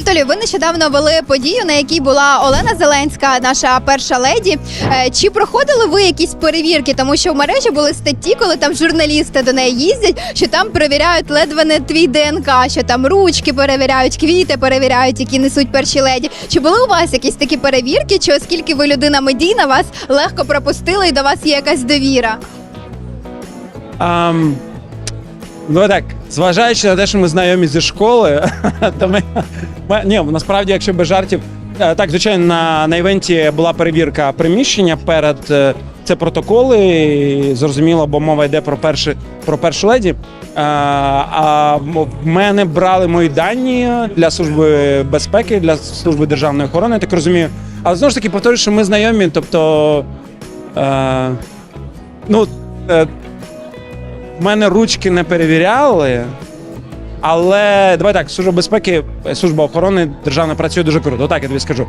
Анатолій, ви нещодавно вели подію, на якій була Олена Зеленська, наша перша леді. Е, Чи проходили ви якісь перевірки? Тому що в мережі були статті, коли там журналісти до неї їздять, що там перевіряють ледве не твій ДНК, що там ручки перевіряють, квіти перевіряють, які несуть перші леді. Чи були у вас якісь такі перевірки? Чи оскільки ви людина медійна, вас легко пропустили і до вас є якась довіра? Ам, ну так, зважаючи на те, що ми знайомі зі школи, то ми, ми ні, насправді, якщо без жартів, е, так, звичайно, на, на івенті була перевірка приміщення перед е, це протоколи. Зрозуміло, бо мова йде про перші, про першу леді. А, а в мене брали мої дані для служби безпеки, для служби державної охорони, я так розумію. Але знову ж таки повторюю, що ми знайомі, тобто. Е, ну, е, мене ручки не перевіряли, але давай так, служба безпеки, служба охорони державна працює дуже круто. Отак я тобі скажу.